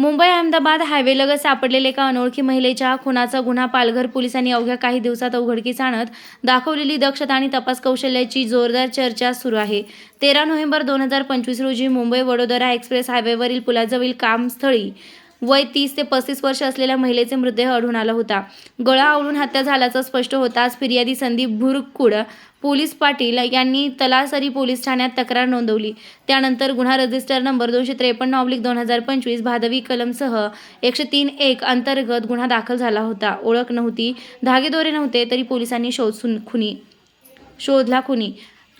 मुंबई अहमदाबाद हायवेलगत सापडलेल्या एका अनोळखी महिलेच्या खुनाचा गुन्हा पालघर पोलिसांनी अवघ्या काही दिवसात उघडकीस आणत दाखवलेली दक्षता आणि तपास कौशल्याची जोरदार चर्चा सुरू आहे. तेरा नोव्हेंबर दोन हजार पंचवीस रोजी मुंबई वडोदरा एक्सप्रेस हायवेवरील पुलाजवळील कामस्थळी वय तीस ते पस्तीस वर्ष असलेल्या महिलेचे मृतदेह आढळून आला होता. गळा आवळून हत्या झाल्याचं स्पष्ट होताच फिर्यादी संदीप भुरकुड पोलीस पाटील यांनी तलासरी पोलीस ठाण्यात तक्रार नोंदवली. त्यानंतर गुन्हा रजिस्टर नंबर दोनशे त्रेपन्न ऑब्लिक दोन हजार पंचवीस भादवी कलमसह एकशे तीन एक अंतर्गत गुन्हा दाखल झाला होता. ओळख नव्हती धागेदोरे नव्हते तरी पोलिसांनी शोध खुनी शोधला खुनी.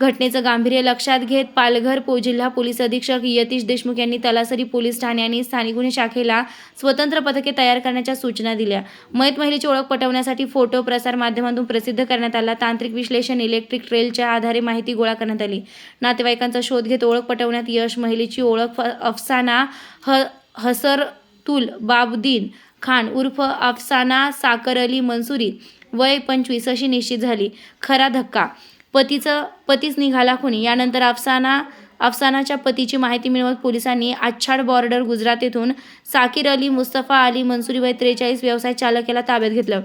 घटनेचं गांभीर्य लक्षात घेत पालघर पो जिल्हा पोलीस अधीक्षक यतीश देशमुख यांनी तलासरी पोलीस ठाणे आणि स्थानिक गुन्हे शाखेला स्वतंत्र पथके तयार करण्याच्या सूचना दिल्या. मयत महिलेची ओळख पटवण्यासाठी फोटो प्रसार माध्यमातून प्रसिद्ध करण्यात आला. तांत्रिक विश्लेषण इलेक्ट्रिक ट्रेलच्या आधारे माहिती गोळा करण्यात आली. नातेवाईकांचा शोध घेत ओळख पटवण्यात यश महिलेची ओळख फ- अफसाना ह हसरतुल बाबदीन खान उर्फ अफसाना साकर अली मंसुरी वय पंचवीस अशी निश्चित झाली. खरा धक्का पतीचं पतीच निघाला खुनी. यानंतर अफसाना अफसानाच्या पतीची माहिती मिळवत पोलिसांनी आच्छाड बॉर्डर गुजरात येथून साकीर अली मुस्तफा अली मंसुरी त्रेचाळीस व्यवसाय चालक याला ताब्यात घेतलं.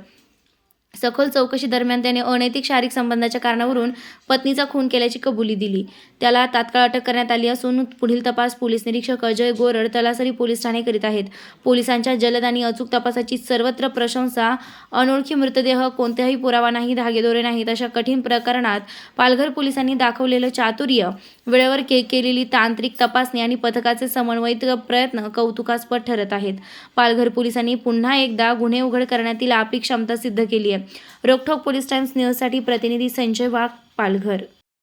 सखोल चौकशी दरम्यान त्याने अनैतिक शारीरिक संबंधाच्या कारणावरून पत्नीचा खून केल्याची कबुली दिली. त्याला तात्काळ अटक करण्यात आली असून पुढील तपास पोलीस निरीक्षक अजय गोरड तलासरी पोलीस ठाणे करीत आहेत. पोलिसांच्या जलद आणि अचूक तपासाची सर्वत्र प्रशंसा अनोळखी मृतदेह कोणत्याही पुरावा नाही धागेदोरे नाहीत अशा कठीण प्रकरणात पालघर पोलिसांनी दाखवलेलं चातुर्य वेळेवर के केलेली तांत्रिक तपासणी आणि पथकाचे समन्वयित प्रयत्न कौतुकास्पद ठरत आहेत. पालघर पोलिसांनी पुन्हा एकदा गुन्हे उघड करण्यातील आपली क्षमता सिद्ध केली आहे. रोकठोक पोलीस टाइम्स न्यूजसाठी प्रतिनिधी संजय वाघ पालघर.